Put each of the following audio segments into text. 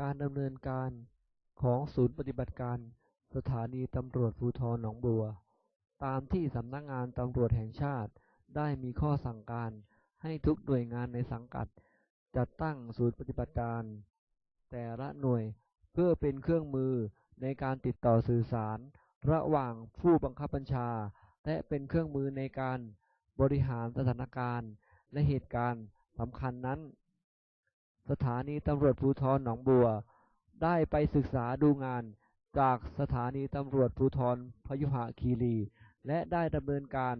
การดำเนินการของศูนย์ปฏิบัติการสถานีตำรวจภูธรหนองบัว ตามที่สำนักงานตำรวจแห่งชาติได้มีข้อสั่งการให้ทุกหน่วยงานในสังกัด จัดตั้งศูนย์ปฏิบัติการ แต่ละหน่วยเพื่อเป็นเครื่องมือในการติดต่อสื่อสาร ระหว่างผู้บังคับบัญชา และเป็นเครื่องมือในการบริหารสถานการณ์ และเหตุการณ์สำคัญนั้น สถานีตำรวจภูธรหนองบัว ได้ไปศึกษาดูงานจากสถานีตำรวจภูธรพยุหคีรี และได้ดำเนินการ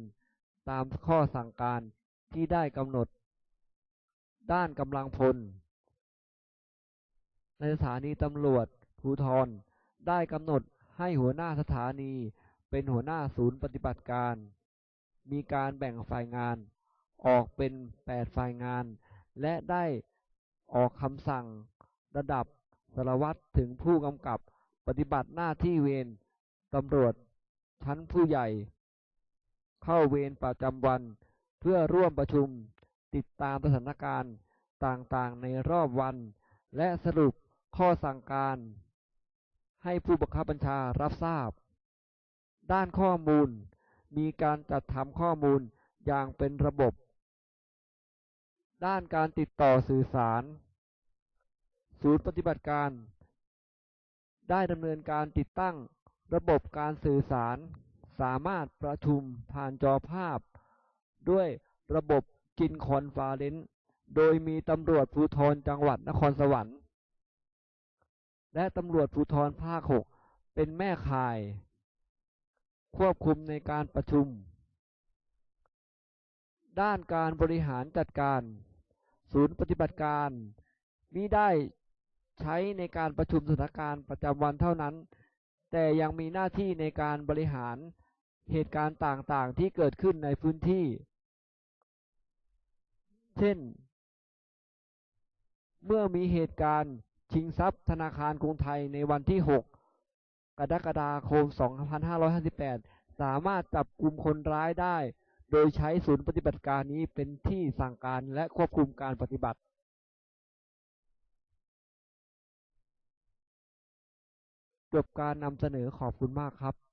ตามข้อสั่งการที่ได้กำหนด ด้านกำลังพล ในสถานีตำรวจภูธรได้กำหนดให้หัวหน้าสถานีเป็นหัวหน้าศูนย์ปฏิบัติการ มีการแบ่งฝ่ายงานออกเป็น 8 ฝ่ายงาน และได้ ออกคำสั่ง ระดับสารวัตรถึงผู้กำกับปฏิบัติหน้าที่เวรตำรวจ ชั้นผู้ใหญ่ เข้าเวรประจำวัน เพื่อร่วมประชุมติดตามสถานการณ์ต่างๆในรอบวัน และสรุปข้อสั่งการ ให้ผู้บังคับบัญชารับทราบ ด้านข้อมูลมีการจัดทำข้อมูลอย่างเป็นระบบ ด้านการติดต่อสื่อสาร ศูนย์ปฏิบัติการ ได้ดำเนินการติดตั้งระบบการสื่อสาร สามารถประชุมผ่านจอภาพ ด้วยระบบจินคอนฟาเรนซ์โดยมีตำรวจภูธรจังหวัดนครสวรรค์ และตำรวจภูธรภาค 6 เป็นแม่ข่าย ควบคุมในการประชุม ด้านการบริหารจัดการ ศูนย์ปฏิบัติการมิได้ใช้ในการประชุมสถานการณ์ประจำวันเท่านั้น แต่ยังมีหน้าที่ในการบริหารเหตุการณ์ต่างๆที่เกิดขึ้นในพื้นที่ เช่น เมื่อมีเหตุการณ์ชิงทรัพย์ธนาคารกรุงไทยในวันที่ 6 กรกฎาคม 2558 สามารถจับกลุ่มคนร้ายได้ โดยใช้ศูนย์ปฏิบัติการนี้เป็นที่สั่งการและควบคุมการปฏิบัติ จบการนำเสนอขอบคุณมากครับ